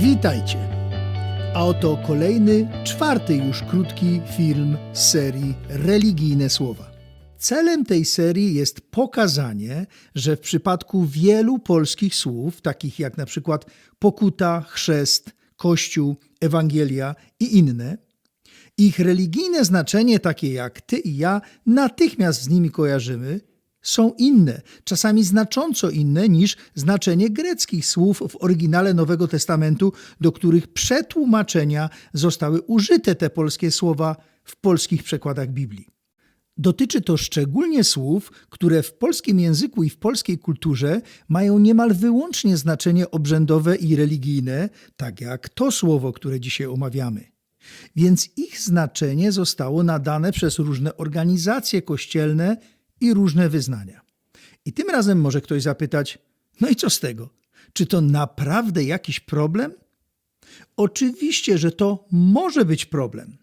Witajcie! A oto kolejny, czwarty już krótki film z serii Religijne Słowa. Celem tej serii jest pokazanie, że w przypadku wielu polskich słów, takich jak na przykład pokuta, chrzest, kościół, ewangelia i inne, ich religijne znaczenie, takie jak ty i ja, natychmiast z nimi kojarzymy, są inne, czasami znacząco inne niż znaczenie greckich słów w oryginale Nowego Testamentu, do których przetłumaczenia zostały użyte te polskie słowa w polskich przekładach Biblii. Dotyczy to szczególnie słów, które w polskim języku i w polskiej kulturze mają niemal wyłącznie znaczenie obrzędowe i religijne, tak jak to słowo, które dzisiaj omawiamy. Więc ich znaczenie zostało nadane przez różne organizacje kościelne i różne wyznania. I tym razem może ktoś zapytać: No i co z tego? Czy to naprawdę jakiś problem? Oczywiście, że to może być problem.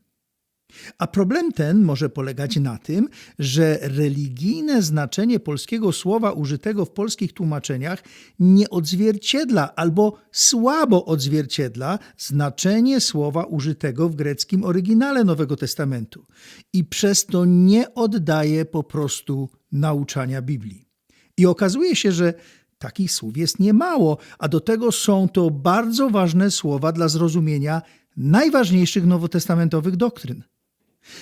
A problem ten może polegać na tym, że religijne znaczenie polskiego słowa użytego w polskich tłumaczeniach nie odzwierciedla albo słabo odzwierciedla znaczenie słowa użytego w greckim oryginale Nowego Testamentu i przez to nie oddaje po prostu nauczania Biblii. I okazuje się, że takich słów jest niemało, a do tego są to bardzo ważne słowa dla zrozumienia najważniejszych nowotestamentowych doktryn.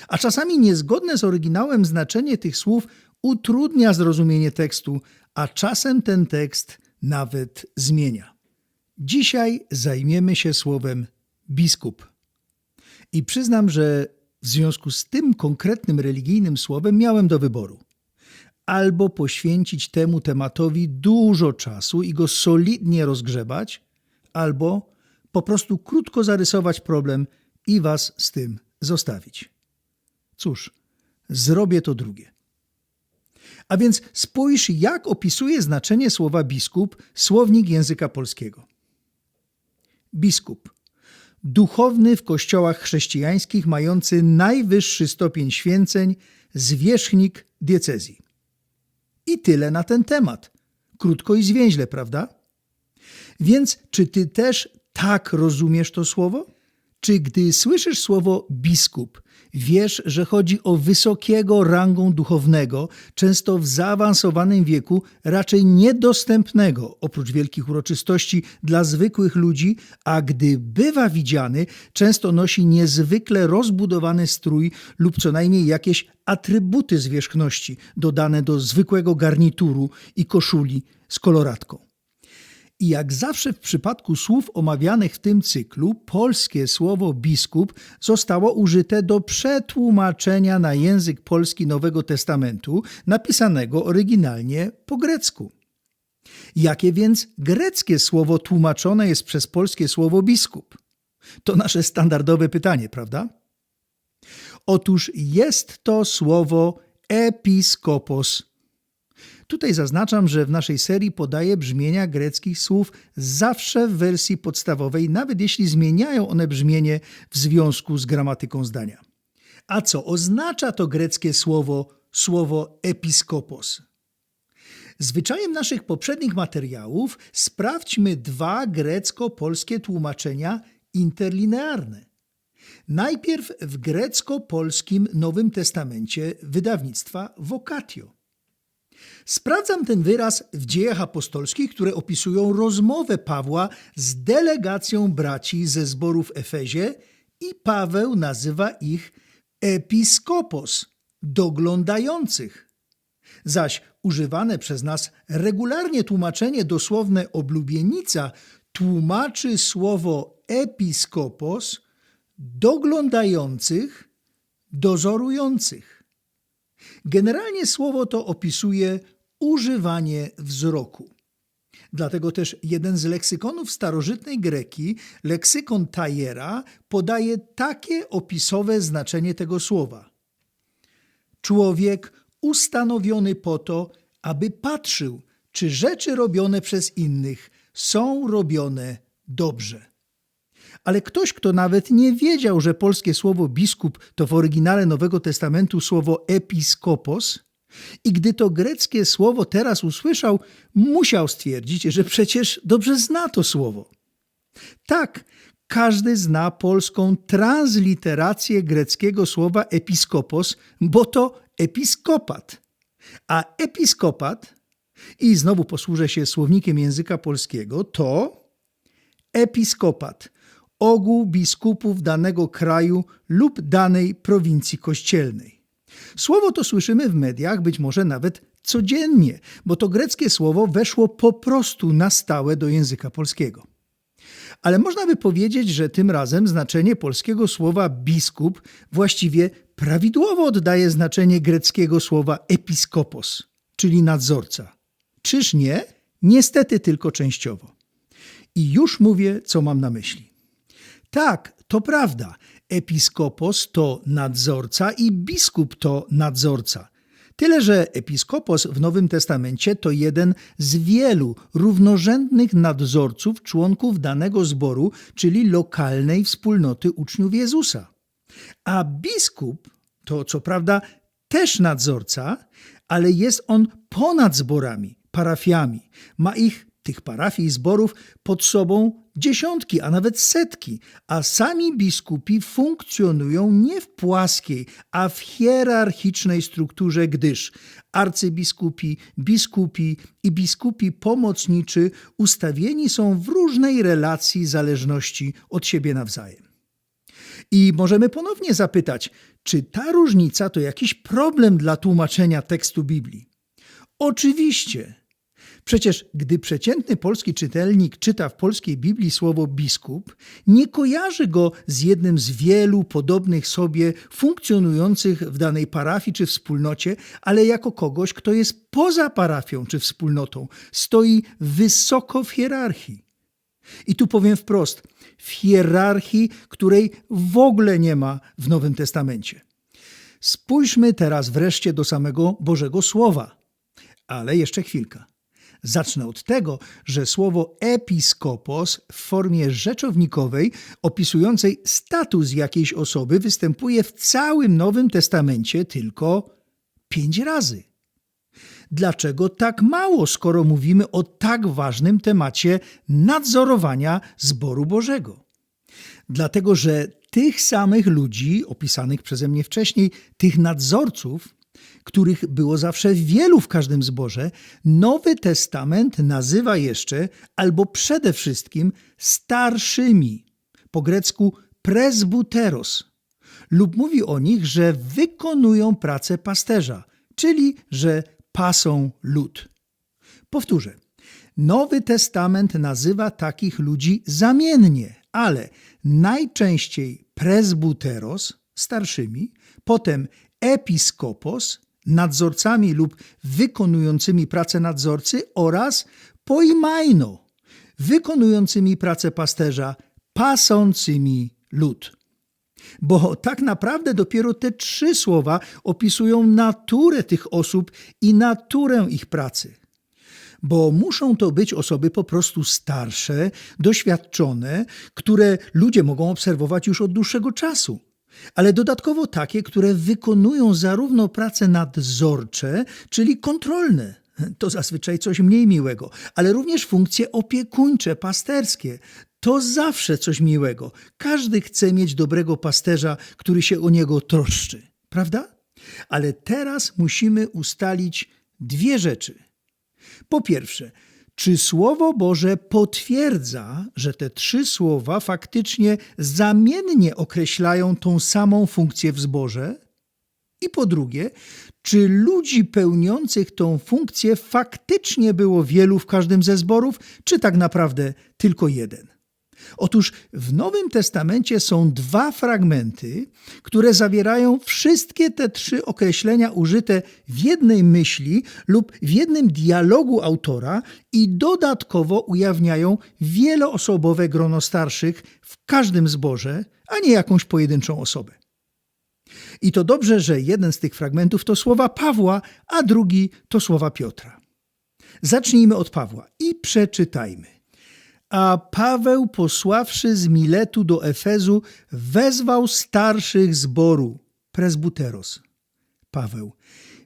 A czasami niezgodne z oryginałem znaczenie tych słów utrudnia zrozumienie tekstu, a czasem ten tekst nawet zmienia. Dzisiaj zajmiemy się słowem biskup. I przyznam, że w związku z tym konkretnym religijnym słowem miałem do wyboru. Albo poświęcić temu tematowi dużo czasu i go solidnie rozgrzebać, albo po prostu krótko zarysować problem i Was z tym zostawić. Cóż, zrobię to drugie. A więc spójrz, jak opisuje znaczenie słowa biskup słownik języka polskiego. Biskup. Duchowny w kościołach chrześcijańskich mający najwyższy stopień święceń, zwierzchnik diecezji. I tyle na ten temat. Krótko i zwięźle, prawda? Więc czy ty też tak rozumiesz to słowo? Czy gdy słyszysz słowo biskup, wiesz, że chodzi o wysokiego rangą duchownego, często w zaawansowanym wieku, raczej niedostępnego oprócz wielkich uroczystości dla zwykłych ludzi, a gdy bywa widziany, często nosi niezwykle rozbudowany strój lub co najmniej jakieś atrybuty zwierzchności dodane do zwykłego garnituru i koszuli z koloratką. I jak zawsze w przypadku słów omawianych w tym cyklu, polskie słowo biskup zostało użyte do przetłumaczenia na język polski Nowego Testamentu, napisanego oryginalnie po grecku. Jakie więc greckie słowo tłumaczone jest przez polskie słowo biskup? To nasze standardowe pytanie, prawda? Otóż jest to słowo episkopos Tutaj zaznaczam, że w naszej serii podaję brzmienia greckich słów zawsze w wersji podstawowej, nawet jeśli zmieniają one brzmienie w związku z gramatyką zdania. A co oznacza to greckie słowo, słowo episkopos? Zwyczajem naszych poprzednich materiałów sprawdźmy dwa grecko-polskie tłumaczenia interlinearne. Najpierw w grecko-polskim Nowym Testamencie wydawnictwa Vocatio. Sprawdzam ten wyraz w dziejach apostolskich, które opisują rozmowę Pawła z delegacją braci ze zboru w Efezie i Paweł nazywa ich episkopos, doglądających. Zaś używane przez nas regularnie tłumaczenie dosłowne oblubienica tłumaczy słowo episkopos doglądających, dozorujących. Generalnie słowo to opisuje używanie wzroku. Dlatego też jeden z leksykonów starożytnej Greki, leksykon Tajera, podaje takie opisowe znaczenie tego słowa. Człowiek ustanowiony po to, aby patrzył, czy rzeczy robione przez innych są robione dobrze. Ale ktoś, kto nawet nie wiedział, że polskie słowo biskup to w oryginale Nowego Testamentu słowo episkopos, i gdy to greckie słowo teraz usłyszał, musiał stwierdzić, że przecież dobrze zna to słowo. Tak, każdy zna polską transliterację greckiego słowa episkopos, bo to episkopat. A episkopat, i znowu posłużę się słownikiem języka polskiego, to episkopat, ogół biskupów danego kraju lub danej prowincji kościelnej. Słowo to słyszymy w mediach, być może nawet codziennie, bo to greckie słowo weszło po prostu na stałe do języka polskiego. Ale można by powiedzieć, że tym razem znaczenie polskiego słowa biskup właściwie prawidłowo oddaje znaczenie greckiego słowa episkopos, czyli nadzorca. Czyż nie? Niestety tylko częściowo. I już mówię, co mam na myśli. Tak, to prawda. Episkopos to nadzorca i biskup to nadzorca. Tyle, że episkopos w Nowym Testamencie to jeden z wielu równorzędnych nadzorców członków danego zboru, czyli lokalnej wspólnoty uczniów Jezusa. A biskup to co prawda też nadzorca, ale jest on ponad zborami, parafiami. Ma ich, tych parafii i zborów, pod sobą dziesiątki, a nawet setki, a sami biskupi funkcjonują nie w płaskiej, a w hierarchicznej strukturze, gdyż arcybiskupi, biskupi i biskupi pomocniczy ustawieni są w różnej relacji zależności od siebie nawzajem. I możemy ponownie zapytać, czy ta różnica to jakiś problem dla tłumaczenia tekstu Biblii? Oczywiście. Przecież gdy przeciętny polski czytelnik czyta w polskiej Biblii słowo biskup, nie kojarzy go z jednym z wielu podobnych sobie funkcjonujących w danej parafii czy wspólnocie, ale jako kogoś, kto jest poza parafią czy wspólnotą, stoi wysoko w hierarchii. I tu powiem wprost, w hierarchii, której w ogóle nie ma w Nowym Testamencie. Spójrzmy teraz wreszcie do samego Bożego Słowa. Ale jeszcze chwilka. Zacznę od tego, że słowo episkopos w formie rzeczownikowej opisującej status jakiejś osoby występuje w całym Nowym Testamencie tylko pięć razy. Dlaczego tak mało, skoro mówimy o tak ważnym temacie nadzorowania zboru Bożego? Dlatego, że tych samych ludzi, opisanych przeze mnie wcześniej, tych nadzorców, których było zawsze wielu w każdym zborze, Nowy Testament nazywa jeszcze, albo przede wszystkim, starszymi, po grecku presbuteros, lub mówi o nich, że wykonują pracę pasterza, czyli że pasą lud. Powtórzę. Nowy Testament nazywa takich ludzi zamiennie, ale najczęściej presbuteros, starszymi, potem episkopos, nadzorcami lub wykonującymi pracę nadzorcy oraz poimaino, wykonującymi pracę pasterza, pasącymi lud. Bo tak naprawdę dopiero te trzy słowa opisują naturę tych osób i naturę ich pracy. Bo muszą to być osoby po prostu starsze, doświadczone, które ludzie mogą obserwować już od dłuższego czasu ale dodatkowo takie, które wykonują zarówno prace nadzorcze, czyli kontrolne. To zazwyczaj coś mniej miłego, ale również funkcje opiekuńcze, pasterskie. To zawsze coś miłego. Każdy chce mieć dobrego pasterza, który się o niego troszczy, prawda? Ale teraz musimy ustalić dwie rzeczy. Po pierwsze, czy Słowo Boże potwierdza, że te trzy słowa faktycznie zamiennie określają tą samą funkcję w zborze? I po drugie, czy ludzi pełniących tą funkcję faktycznie było wielu w każdym ze zborów, czy tak naprawdę tylko jeden? Otóż w Nowym Testamencie są dwa fragmenty, które zawierają wszystkie te trzy określenia użyte w jednej myśli lub w jednym dialogu autora i dodatkowo ujawniają wieloosobowe grono starszych w każdym zborze, a nie jakąś pojedynczą osobę. I to dobrze, że jeden z tych fragmentów to słowa Pawła, a drugi to słowa Piotra. Zacznijmy od Pawła i przeczytajmy. A Paweł, posławszy z Miletu do Efezu, wezwał starszych zboru, presbuteros. Paweł,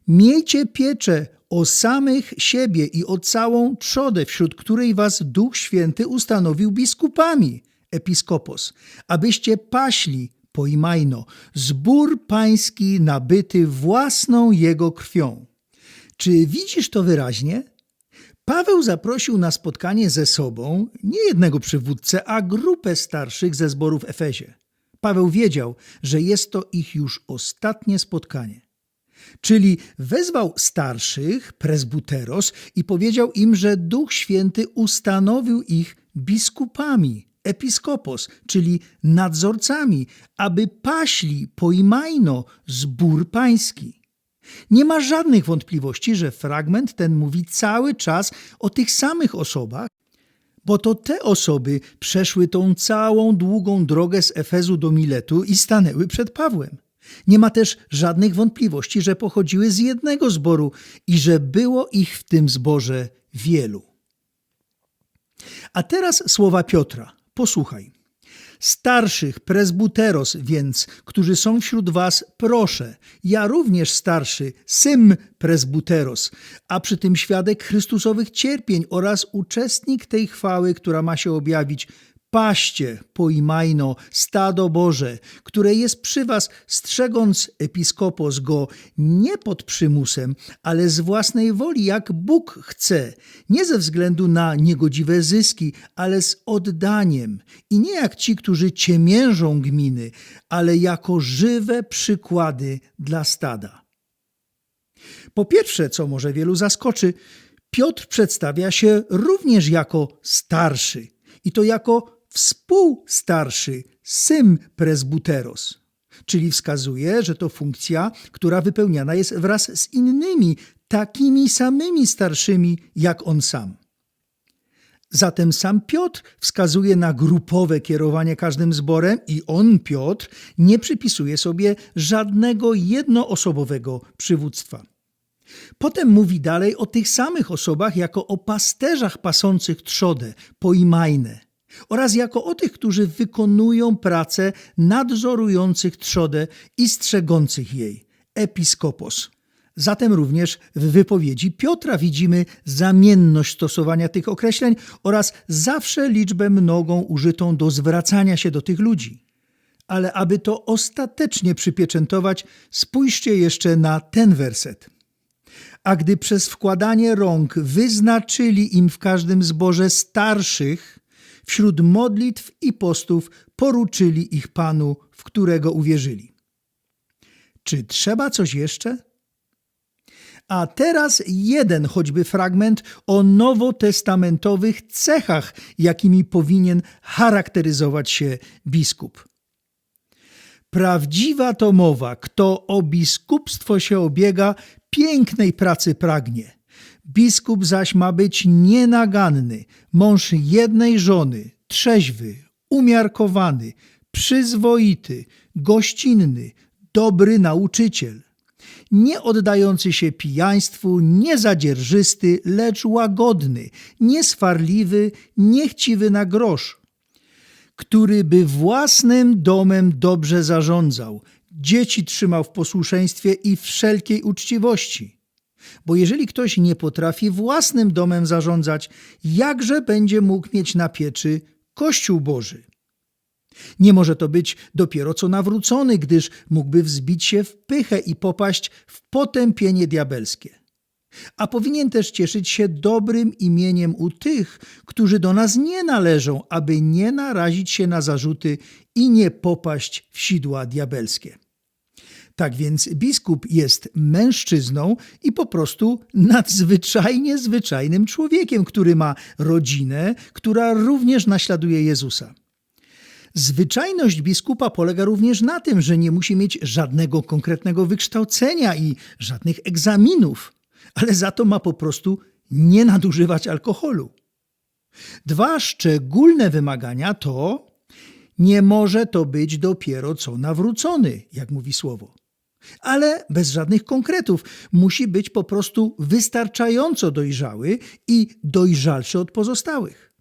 miejcie pieczę o samych siebie i o całą trzodę, wśród której was Duch Święty ustanowił biskupami, episkopos, abyście paśli, poimajno, zbór pański nabyty własną jego krwią. Czy widzisz to wyraźnie? Paweł zaprosił na spotkanie ze sobą nie jednego przywódcę, a grupę starszych ze zborów w Efezie. Paweł wiedział, że jest to ich już ostatnie spotkanie. Czyli wezwał starszych, presbuteros, i powiedział im, że Duch Święty ustanowił ich biskupami, episkopos, czyli nadzorcami, aby paśli poimajno zbór pański. Nie ma żadnych wątpliwości, że fragment ten mówi cały czas o tych samych osobach, bo to te osoby przeszły tą całą długą drogę z Efezu do Miletu i stanęły przed Pawłem. Nie ma też żadnych wątpliwości, że pochodziły z jednego zboru i że było ich w tym zborze wielu. A teraz słowa Piotra. Posłuchaj. Starszych presbuteros więc, którzy są wśród was, proszę, ja również starszy, sym presbuteros, a przy tym świadek Chrystusowych cierpień oraz uczestnik tej chwały, która ma się objawić, paście poimajno stado Boże, które jest przy was, strzegąc episkopos go nie pod przymusem, ale z własnej woli, jak Bóg chce, nie ze względu na niegodziwe zyski, ale z oddaniem. I nie jak ci, którzy ciemiężą gminy, ale jako żywe przykłady dla stada. Po pierwsze, co może wielu zaskoczy, Piotr przedstawia się również jako starszy. I to jako współstarszy sym presbuteros, czyli wskazuje, że to funkcja, która wypełniana jest wraz z innymi, takimi samymi starszymi jak on sam. Zatem sam Piotr wskazuje na grupowe kierowanie każdym zborem i on, Piotr, nie przypisuje sobie żadnego jednoosobowego przywództwa. Potem mówi dalej o tych samych osobach jako o pasterzach pasących trzodę, poimajne, oraz jako o tych, którzy wykonują pracę nadzorujących trzodę i strzegących jej, episkopos. Zatem również w wypowiedzi Piotra widzimy zamienność stosowania tych określeń oraz zawsze liczbę mnogą użytą do zwracania się do tych ludzi. Ale aby to ostatecznie przypieczętować, spójrzcie jeszcze na ten werset. A gdy przez wkładanie rąk wyznaczyli im w każdym zborze starszych, wśród modlitw i postów poruczyli ich Panu, w którego uwierzyli. Czy trzeba coś jeszcze? A teraz jeden choćby fragment o nowotestamentowych cechach, jakimi powinien charakteryzować się biskup. Prawdziwa to mowa, kto o biskupstwo się obiega, pięknej pracy pragnie. Biskup zaś ma być nienaganny, mąż jednej żony, trzeźwy, umiarkowany, przyzwoity, gościnny, dobry nauczyciel, nie oddający się pijaństwu, nie zadzierżysty, lecz łagodny, nieswarliwy, niechciwy na grosz, który by własnym domem dobrze zarządzał, dzieci trzymał w posłuszeństwie i wszelkiej uczciwości. Bo jeżeli ktoś nie potrafi własnym domem zarządzać, jakże będzie mógł mieć na pieczy Kościół Boży? Nie może to być dopiero co nawrócony, gdyż mógłby wzbić się w pychę i popaść w potępienie diabelskie. A powinien też cieszyć się dobrym imieniem u tych, którzy do nas nie należą, aby nie narazić się na zarzuty i nie popaść w sidła diabelskie. Tak więc biskup jest mężczyzną i po prostu nadzwyczajnie zwyczajnym człowiekiem, który ma rodzinę, która również naśladuje Jezusa. Zwyczajność biskupa polega również na tym, że nie musi mieć żadnego konkretnego wykształcenia i żadnych egzaminów, ale za to ma po prostu nie nadużywać alkoholu. Dwa szczególne wymagania to nie może to być dopiero co nawrócony, jak mówi słowo. Ale bez żadnych konkretów. Musi być po prostu wystarczająco dojrzały i dojrzalszy od pozostałych.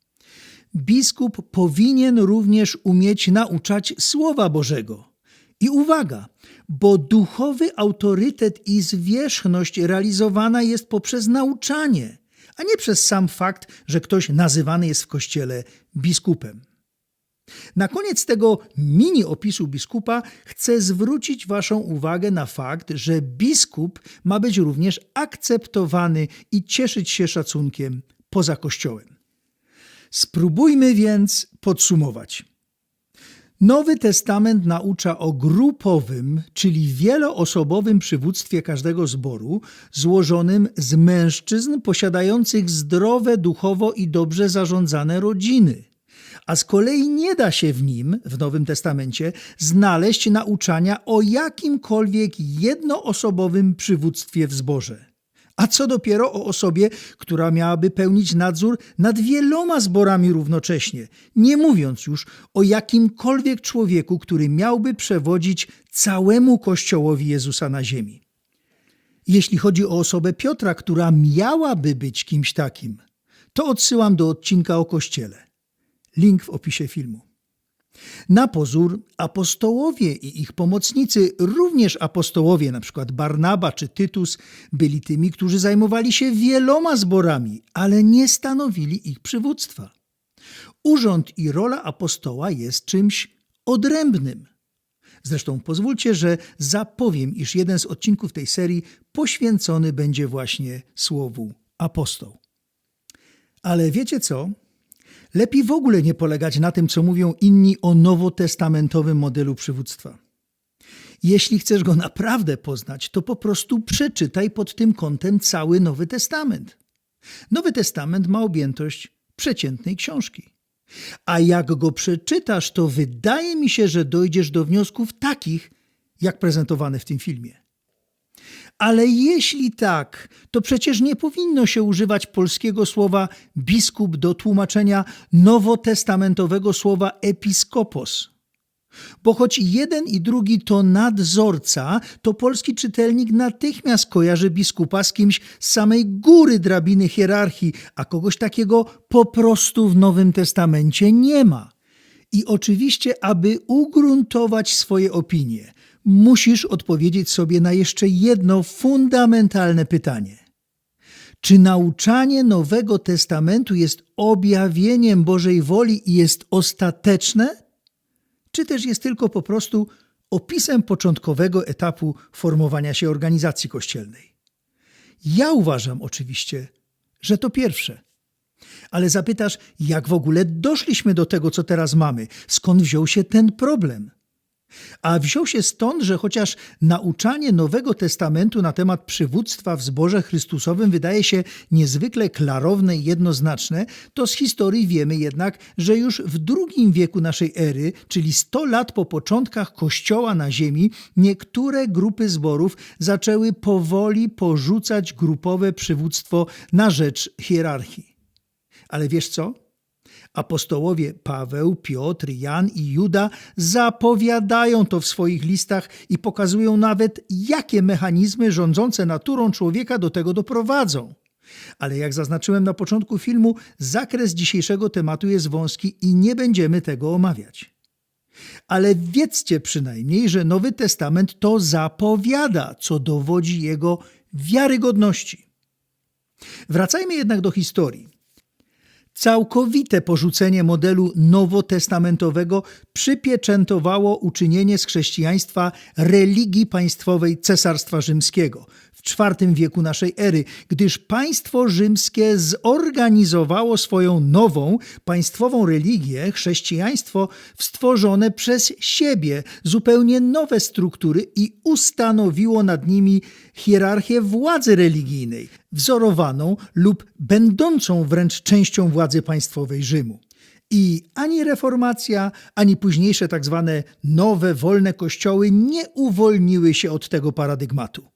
Biskup powinien również umieć nauczać Słowa Bożego I uwaga, bo duchowy autorytet i zwierzchność realizowana jest poprzez nauczanie, a nie przez sam fakt, że ktoś nazywany jest w kościele biskupem. Na koniec tego mini opisu biskupa chcę zwrócić Waszą uwagę na fakt, że biskup ma być również akceptowany i cieszyć się szacunkiem poza Kościołem. Spróbujmy więc podsumować. Nowy Testament naucza o grupowym, czyli wieloosobowym przywództwie każdego zboru, złożonym z mężczyzn posiadających zdrowe duchowo i dobrze zarządzane rodziny. A z kolei nie da się w nim, w Nowym Testamencie, znaleźć nauczania o jakimkolwiek jednoosobowym przywództwie w zborze. A co dopiero o osobie, która miałaby pełnić nadzór nad wieloma zborami równocześnie, nie mówiąc już o jakimkolwiek człowieku, który miałby przewodzić całemu Kościołowi Jezusa na ziemi. Jeśli chodzi o osobę Piotra, która miałaby być kimś takim, to odsyłam do odcinka o Kościele. Link w opisie filmu. Na pozór apostołowie i ich pomocnicy, również apostołowie, np. Barnaba czy Tytus, byli tymi, którzy zajmowali się wieloma zborami, ale nie stanowili ich przywództwa. Urząd i rola apostoła jest czymś odrębnym. Zresztą pozwólcie, że zapowiem, iż jeden z odcinków tej serii poświęcony będzie właśnie słowu apostoł. Ale wiecie co? Lepiej w ogóle nie polegać na tym, co mówią inni o nowotestamentowym modelu przywództwa. Jeśli chcesz go naprawdę poznać, to po prostu przeczytaj pod tym kątem cały Nowy Testament. Nowy Testament ma objętość przeciętnej książki. A jak go przeczytasz, to wydaje mi się, że dojdziesz do wniosków takich, jak prezentowane w tym filmie. Ale jeśli tak, to przecież nie powinno się używać polskiego słowa biskup do tłumaczenia nowotestamentowego słowa episkopos. Bo choć jeden i drugi to nadzorca, to polski czytelnik natychmiast kojarzy biskupa z kimś z samej góry drabiny hierarchii, a kogoś takiego po prostu w Nowym Testamencie nie ma. I oczywiście, aby ugruntować swoje opinie, musisz odpowiedzieć sobie na jeszcze jedno fundamentalne pytanie. Czy nauczanie Nowego Testamentu jest objawieniem Bożej woli i jest ostateczne? Czy też jest tylko po prostu opisem początkowego etapu formowania się organizacji kościelnej? Ja uważam oczywiście, że to pierwsze. Ale zapytasz, jak w ogóle doszliśmy do tego, co teraz mamy? Skąd wziął się ten problem? A wziął się stąd, że chociaż nauczanie Nowego Testamentu na temat przywództwa w zborze Chrystusowym wydaje się niezwykle klarowne i jednoznaczne, to z historii wiemy jednak, że już w II wieku naszej ery, czyli 100 lat po początkach Kościoła na ziemi, niektóre grupy zborów zaczęły powoli porzucać grupowe przywództwo na rzecz hierarchii. Ale wiesz co? Apostołowie Paweł, Piotr, Jan i Juda zapowiadają to w swoich listach i pokazują nawet, jakie mechanizmy rządzące naturą człowieka do tego doprowadzą. Ale jak zaznaczyłem na początku filmu, zakres dzisiejszego tematu jest wąski i nie będziemy tego omawiać. Ale wiedzcie przynajmniej, że Nowy Testament to zapowiada, co dowodzi jego wiarygodności. Wracajmy jednak do historii. Całkowite porzucenie modelu nowotestamentowego przypieczętowało uczynienie z chrześcijaństwa religii państwowej Cesarstwa Rzymskiego IV wieku naszej ery, gdyż państwo rzymskie zorganizowało swoją nową państwową religię, chrześcijaństwo, w stworzone przez siebie zupełnie nowe struktury i ustanowiło nad nimi hierarchię władzy religijnej, wzorowaną lub będącą wręcz częścią władzy państwowej Rzymu. I ani reformacja, ani późniejsze tak zwane nowe, wolne kościoły nie uwolniły się od tego paradygmatu.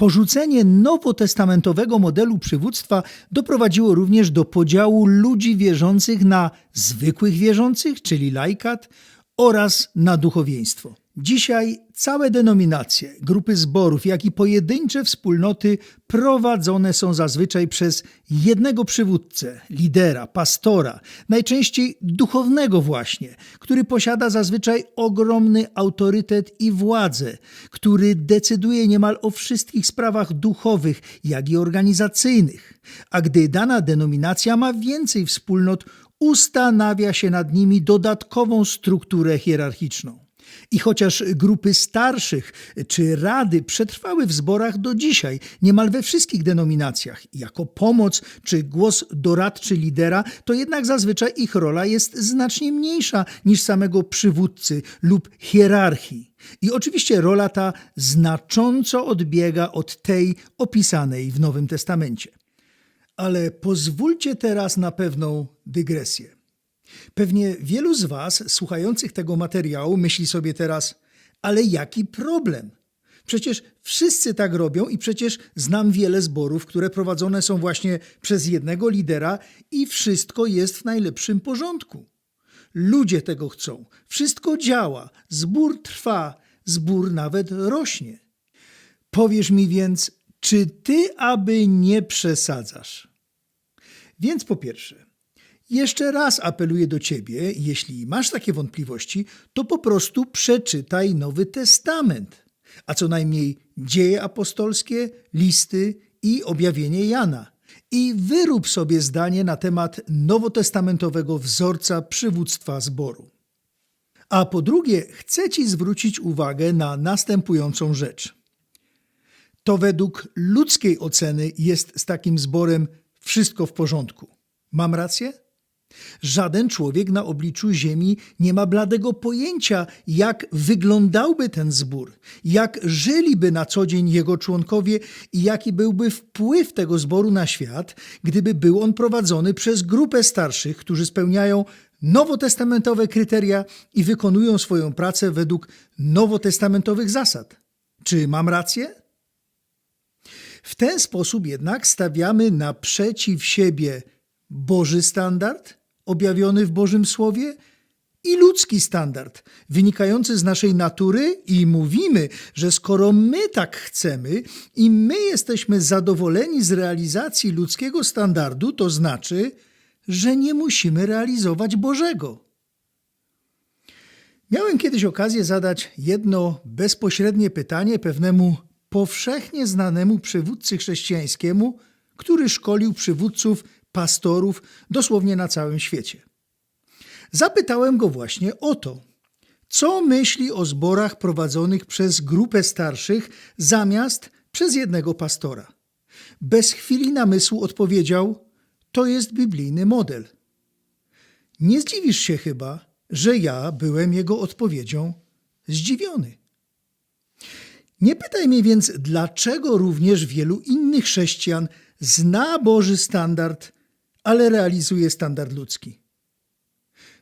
Porzucenie nowotestamentowego modelu przywództwa doprowadziło również do podziału ludzi wierzących na zwykłych wierzących, czyli laikat, oraz na duchowieństwo. Dzisiaj całe denominacje, grupy zborów, jak i pojedyncze wspólnoty prowadzone są zazwyczaj przez jednego przywódcę, lidera, pastora, najczęściej duchownego właśnie, który posiada zazwyczaj ogromny autorytet i władzę, który decyduje niemal o wszystkich sprawach duchowych, jak i organizacyjnych. A gdy dana denominacja ma więcej wspólnot, ustanawia się nad nimi dodatkową strukturę hierarchiczną. I chociaż grupy starszych czy rady przetrwały w zborach do dzisiaj, niemal we wszystkich denominacjach, jako pomoc czy głos doradczy lidera, to jednak zazwyczaj ich rola jest znacznie mniejsza niż samego przywódcy lub hierarchii. I oczywiście rola ta znacząco odbiega od tej opisanej w Nowym Testamencie. Ale pozwólcie teraz na pewną dygresję. Pewnie wielu z Was słuchających tego materiału myśli sobie teraz, ale jaki problem? Przecież wszyscy tak robią i przecież znam wiele zborów, które prowadzone są właśnie przez jednego lidera i wszystko jest w najlepszym porządku. Ludzie tego chcą, wszystko działa, zbór trwa, zbór nawet rośnie. Powiesz mi więc, czy ty aby nie przesadzasz? Więc po pierwsze, jeszcze raz apeluję do ciebie, jeśli masz takie wątpliwości, to po prostu przeczytaj Nowy Testament, a co najmniej dzieje apostolskie, listy i objawienie Jana. I wyrób sobie zdanie na temat nowotestamentowego wzorca przywództwa zboru. A po drugie, chcę Ci zwrócić uwagę na następującą rzecz. To według ludzkiej oceny jest z takim zborem wszystko w porządku. Mam rację? Żaden człowiek na obliczu Ziemi nie ma bladego pojęcia, jak wyglądałby ten zbór, jak żyliby na co dzień jego członkowie i jaki byłby wpływ tego zboru na świat, gdyby był on prowadzony przez grupę starszych, którzy spełniają nowotestamentowe kryteria i wykonują swoją pracę według nowotestamentowych zasad. Czy mam rację? W ten sposób jednak stawiamy naprzeciw siebie Boży standard objawiony w Bożym Słowie i ludzki standard wynikający z naszej natury i mówimy, że skoro my tak chcemy i my jesteśmy zadowoleni z realizacji ludzkiego standardu, to znaczy, że nie musimy realizować Bożego. Miałem kiedyś okazję zadać jedno bezpośrednie pytanie pewnemu powszechnie znanemu przywódcy chrześcijańskiemu, który szkolił przywódców pastorów dosłownie na całym świecie. Zapytałem go właśnie o to, co myśli o zborach prowadzonych przez grupę starszych zamiast przez jednego pastora. Bez chwili namysłu odpowiedział: To jest biblijny model. Nie zdziwisz się chyba, że ja byłem jego odpowiedzią zdziwiony. Nie pytaj mnie więc, dlaczego również wielu innych chrześcijan zna Boży standard ale realizuje standard ludzki.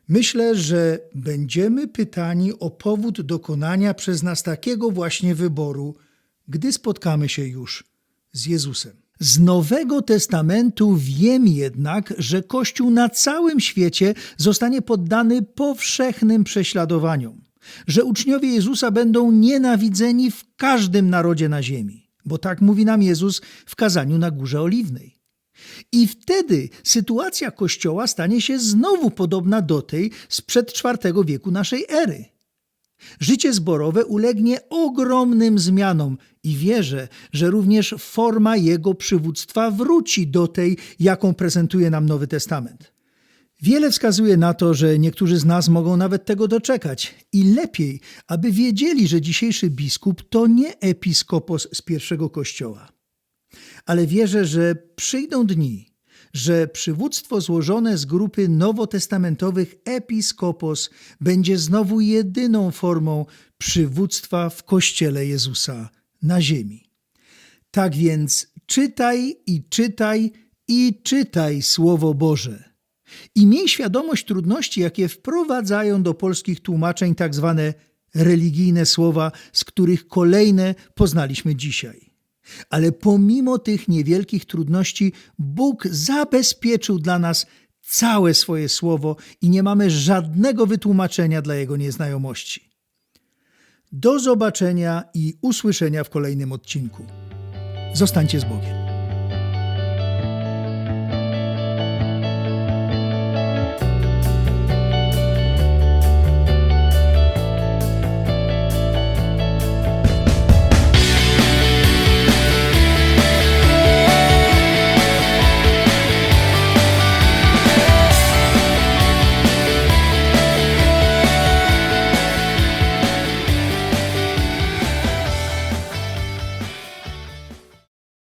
Myślę, że będziemy pytani o powód dokonania przez nas takiego właśnie wyboru, gdy spotkamy się już z Jezusem. Z Nowego Testamentu wiem jednak, że Kościół na całym świecie zostanie poddany powszechnym prześladowaniom, że uczniowie Jezusa będą nienawidzeni w każdym narodzie na ziemi, bo tak mówi nam Jezus w kazaniu na Górze Oliwnej. I wtedy sytuacja Kościoła stanie się znowu podobna do tej sprzed IV wieku naszej ery. Życie zborowe ulegnie ogromnym zmianom i wierzę, że również forma jego przywództwa wróci do tej, jaką prezentuje nam Nowy Testament. Wiele wskazuje na to, że niektórzy z nas mogą nawet tego doczekać i lepiej, aby wiedzieli, że dzisiejszy biskup to nie episkopos z pierwszego kościoła ale wierzę, że przyjdą dni, że przywództwo złożone z grupy nowotestamentowych episkopos będzie znowu jedyną formą przywództwa w Kościele Jezusa na ziemi. Tak więc czytaj i czytaj i czytaj Słowo Boże. I miej świadomość trudności, jakie wprowadzają do polskich tłumaczeń tak zwane religijne słowa, z których kolejne poznaliśmy dzisiaj. Ale pomimo tych niewielkich trudności, Bóg zabezpieczył dla nas całe swoje słowo i nie mamy żadnego wytłumaczenia dla jego nieznajomości. Do zobaczenia i usłyszenia w kolejnym odcinku. Zostańcie z Bogiem.